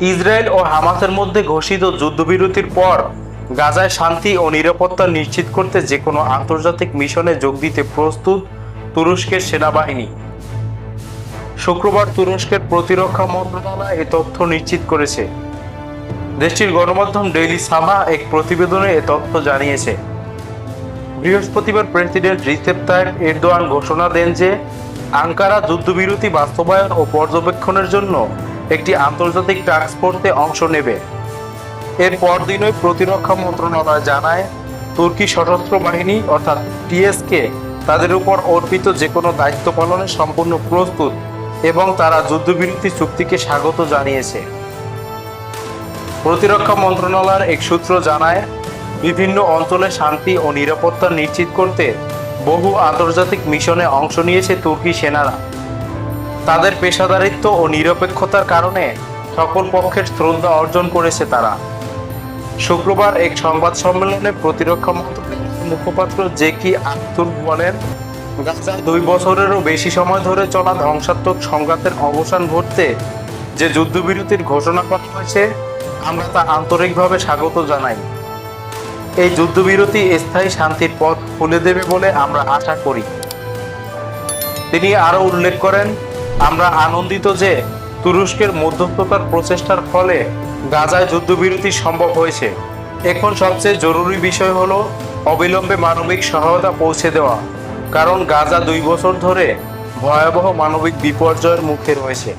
Israel ও হামাসের মধ্যে ঘোষিত যুদ্ধবিরতির পর গাজায় শান্তি ও নিরাপত্তা নিশ্চিত করতে যে কোনো আন্তর্জাতিক মিশনে যোগ দিতে প্রস্তুত তুরস্কের সেনাবাহিনী। শুক্রবার তুরস্কের প্রতিরক্ষা মন্ত্রণালয় এ তথ্য নিশ্চিত করেছে। দেশটির গণমাধ্যম ডেইলি সামা এক প্রতিবেদনে এ তথ্য জানিয়েছে। বৃহস্পতিবার প্রেসিডেন্ট রিসেপ তাইপ এরদোয়ান ঘোষণা দেন যে, আঙ্কারা যুদ্ধবিরতি বাস্তবায়ন ও পর্যবেক্ষণের জন্য একটি আন্তর্জাতিক টাস্ক ফোর্সে অংশ নেবে। এর পরদিনই প্রতিরক্ষা মন্ত্রণালয় জানায়, তুর্কি সশস্ত্র বাহিনী, অর্থাৎ টিএসকে তাদের উপর অর্পিত যে কোনো দায়িত্ব পালনে সম্পূর্ণ প্রস্তুত এবং তারা যুদ্ধবিরতি চুক্তিকে স্বাগত জানিয়েছে। প্রতিরক্ষা মন্ত্রণালয়ের এক সূত্র জানায়, বিভিন্ন অঞ্চলে শান্তি ও নিরাপত্তা নিশ্চিত করতে বহু আন্তর্জাতিক মিশনে অংশ নিয়েছে তুর্কি সেনারা। তাদের পেশাদারিত্ব ও নিরপেক্ষতার কারণে সকল পক্ষের শ্রদ্ধা অর্জন করেছে তারা। শুক্রবার এক সংবাদ সম্মেলনে প্রতিরক্ষা মন্ত্রণালয়ের মুখপাত্র জেকি আখতুর বলেন গাজায় দুই বছরেরও বেশি সময় ধরে চলা ধ্বংসাত্মক সংঘাতের অবসান ঘটতে যে যুদ্ধবিরতির ঘোষণা করা হয়েছে, আমরা তা আন্তরিকভাবে স্বাগত জানাই। এই যুদ্ধবিরতি স্থায়ী শান্তির পথ খুলে দেবে বলে আমরা আশা করি। তিনি আরও উল্লেখ করেন আমরা আনন্দিত যে তুরস্কের মধ্যস্থতার প্রচেষ্টার ফলে গাজায় যুদ্ধবিরতি সম্ভব হয়েছে। এখন সবচেয়ে জরুরি বিষয় হলো অবিলম্বে মানবিক সহায়তা পৌঁছে দেওয়া, কারণ গাজা দুই বছর ধরে ভয়াবহ মানবিক বিপর্যয়ের মুখে রয়েছে।